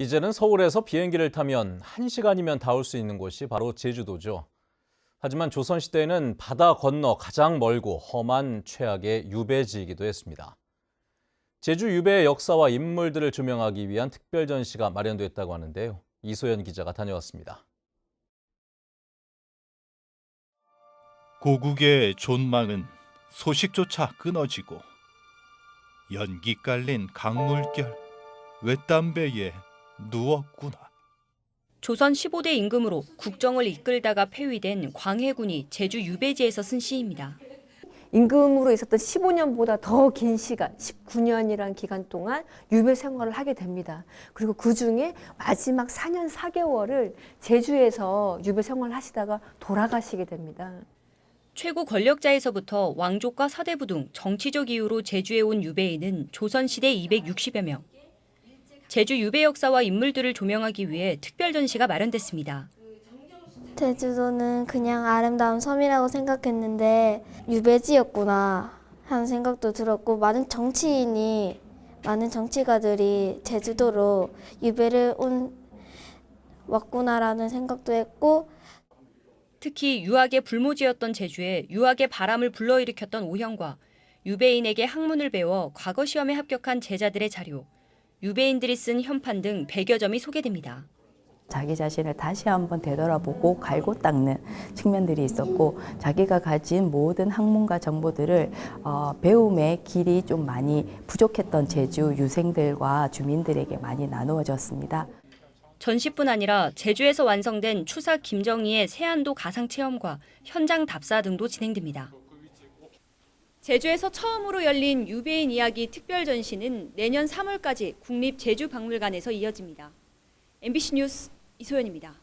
이제는 서울에서 비행기를 타면 1시간이면 닿을 수 있는 곳이 바로 제주도죠. 하지만 조선시대에는 바다 건너 가장 멀고 험한 최악의 유배지이기도 했습니다. 제주 유배의 역사와 인물들을 조명하기 위한 특별 전시가 마련됐다고 하는데요. 이소연 기자가 다녀왔습니다. 고국의 존망은 소식조차 끊어지고 연기 깔린 강물결 외딴배에 누웠구나. 조선 15대 임금으로 국정을 이끌다가 폐위된 광해군이 제주 유배지에서 쓴 시입니다. 임금으로 있었던 15년보다 더 긴 시간, 19년이란 기간 동안 유배 생활을 하게 됩니다. 그리고 그 중에 마지막 4년 4개월을 제주에서 유배 생활을 하시다가 돌아가시게 됩니다. 최고 권력자에서부터 왕족과 사대부 등 정치적 이유로 제주에 온 유배인은 조선시대 260여 명. 제주 유배 역사와 인물들을 조명하기 위해 특별 전시가 마련됐습니다. 제주도는 그냥 아름다운 섬이라고 생각했는데 유배지였구나 하는 생각도 들었고 많은 정치인이 많은 정치가들이 제주도로 유배를 온 왔구나라는 생각도 했고 특히 유학의 불모지였던 제주에 유학의 바람을 불러일으켰던 오형과 유배인에게 학문을 배워 과거 시험에 합격한 제자들의 자료, 유배인들이 쓴 현판 등 100여 점이 소개됩니다. 자기 자신을 다시 한번 되돌아보고 갈고 닦는 측면들이 있었고 자기가 가진 모든 학문과 정보들을 어, 배움의 길이 좀 많이 부족했던 제주 유생들과 주민들에게 많이 나누어졌습니다. 전시뿐 아니라 제주에서 완성된 추사 김정희의 세안도 가상 체험과 현장 답사 등도 진행됩니다. 제주에서 처음으로 열린 유배인 이야기 특별 전시는 내년 3월까지 국립 제주박물관에서 이어집니다. MBC 뉴스 이소연입니다.